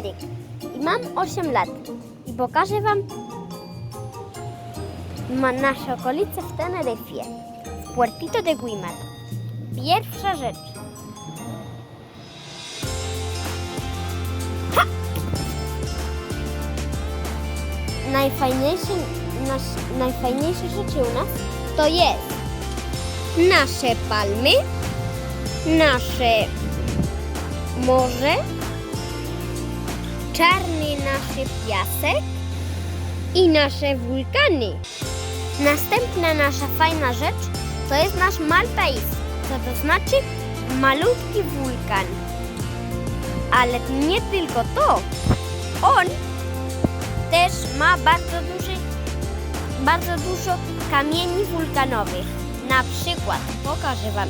Patryk i mam 8 lat i pokażę Wam ma nasze okolice w Teneryfie, w Puertito de Guimar. Pierwsza rzecz. Ha! Najfajniejsze, nasz, najfajniejsze rzeczy u nas to jest nasze palmy, nasze morze, czarny nasz piasek i nasze wulkany. Następna nasza fajna rzecz to jest nasz Malpais, co to znaczy malutki wulkan. Ale nie tylko to. On też ma bardzo duży, bardzo dużo kamieni wulkanowych. Na przykład pokażę Wam.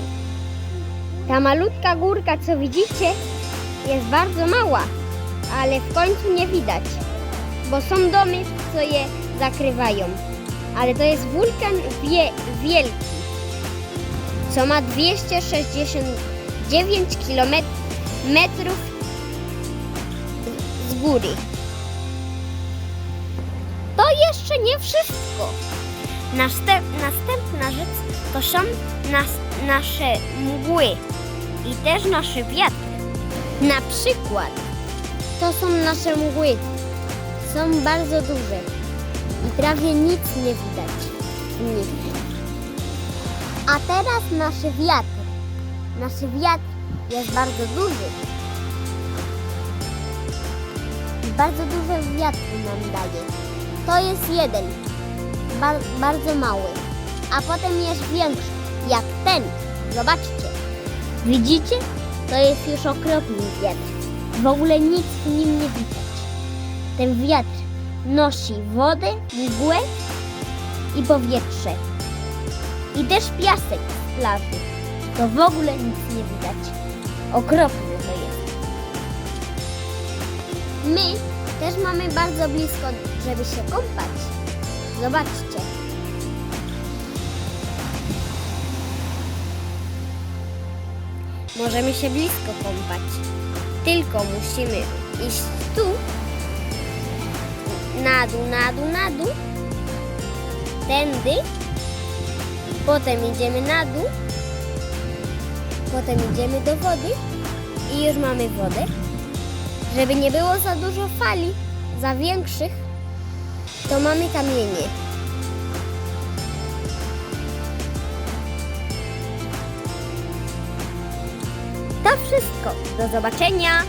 Ta malutka górka, co widzicie, jest bardzo mała, ale w końcu nie widać, bo są domy, co je zakrywają. Ale to jest wulkan wie, wielki, co ma 269 km metrów z góry. To jeszcze nie wszystko. Następ, następna rzecz to są nas, nasze mgły i też nasze wiatry. Na przykład to są nasze mgły. Są bardzo duże i prawie nic nie widać w nich. A teraz nasz wiatr. Nasz wiatr jest bardzo duży. Bardzo duże wiatry nam daje. To jest jeden, bar bardzo mały. A potem jest większy, jak ten. Zobaczcie. Widzicie? To jest już okropny wiatr. W ogóle nic w nim nie widać. Ten wiatr nosi wodę, mgłę i powietrze. I też piasek z plaży. To w ogóle nic nie widać. Okropne to jest. My też mamy bardzo blisko, żeby się kąpać. Zobaczcie. Możemy się blisko kąpać. Tylko musimy iść tu, na dół, na dół, na dół, tędy, potem idziemy na dół, potem idziemy do wody i już mamy wodę. Żeby nie było za dużo fali, za większych, to mamy kamienie. To wszystko. Do zobaczenia.